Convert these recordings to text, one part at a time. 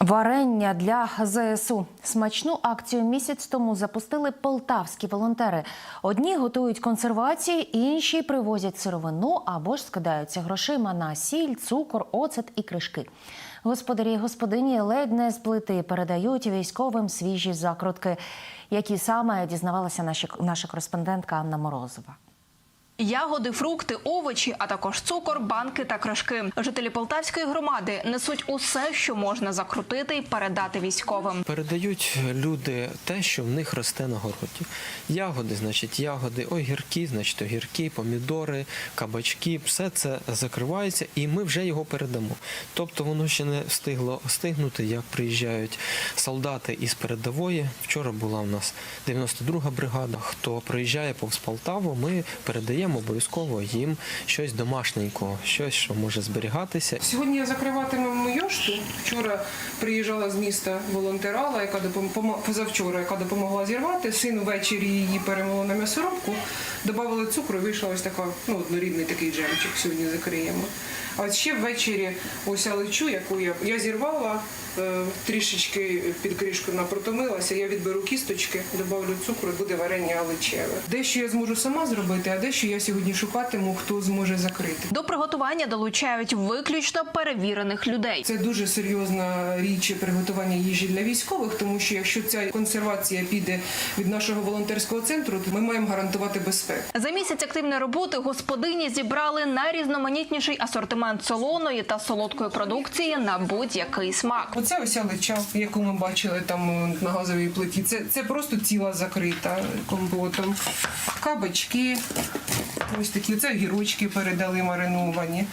Варення для ЗСУ. Смачну акцію місяць тому запустили полтавські волонтери. Одні готують консервації, інші привозять сировину або ж скидаються грошима на сіль, цукор, оцет і кришки. Господарі і господині ледь не з плити передають військовим свіжі закрутки, які саме дізнавалася наші- наша кореспондентка Анна Морозова. Ягоди, фрукти, овочі, а також цукор, банки та кришки. Жителі Полтавської громади несуть усе, що можна закрутити і передати військовим. Передають люди те, що в них росте на городі. Ягоди, значить, ягоди, огірки, значить, огірки, помідори, кабачки, все це закривається, і ми вже його передамо. Тобто воно ще не встигло стигнути, як приїжджають солдати із передової. Вчора була у нас 92-га бригада. Хто приїжджає повз Полтаву, ми передаємо обов'язково їм щось домашненького, щось, що може зберігатися. Сьогодні я закриватимемо йошту. Вчора приїжджала з міста волонтерала, яка допомогла позавчора, яка допомогла зірвати. Син ввечері її перемоло на м'ясорубку, додали цукру, і вийшла ось така, ну, однорідний такий джемчик. Сьогодні закриємо. А от ще ввечері ось алечу, яку я, я зірвала, е, трішечки під кришку напротомилася, я відберу кісточки, додавлю цукру, буде варення алечеве. Дещо я зможу сама зробити, а дещо я сьогодні шукатиму, хто зможе закрити. До приготування долучають виключно перевірених людей. Це дуже серйозна річ приготування їжі для військових, тому що якщо ця консервація піде від нашого волонтерського центру, то ми маємо гарантувати безпеку. За місяць активної роботи господині зібрали найрізноманітніший асортимент солоної та солодкої продукції на будь-який смак. Оце ось лича, яку ми бачили там е, на газовій плиті. Це, це просто ціла закрита компотом. Кабачки, ось такі, це гірочки передали мариновані.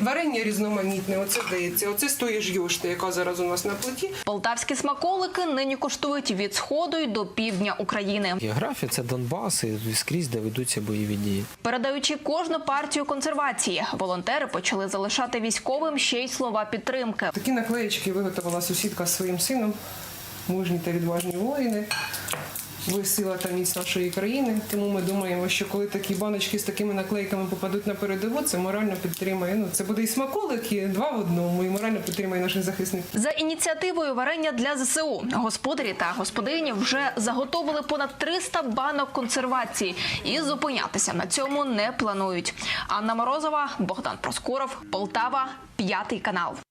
Варення різноманітне, оце здається. Оце з тої ж йошти, яка зараз у нас на плиті. Полтавські смаколики нині коштують від сходу й до півдня України. Географія це Донбас і скрізь, де ведуться бойові дії. Передаючи кожну партію консервації, волонтери почали залишати військовим ще й слова підтримки. Такі наклеєчки виготовила сусідка з своїм сином, мужні та відважні воїни. Ви сила та міць нашої країни. Тому ми думаємо, що коли такі баночки з такими наклейками попадуть на передову, це морально підтримує. Ну це буде і смаколик, і два в одному, і морально підтримує наших захисників. За ініціативою варення для ЗСУ господарі та господині вже заготовили понад 300 банок консервації і зупинятися на цьому не планують. Анна Морозова, Богдан Проскуров, Полтава, п'ятий канал.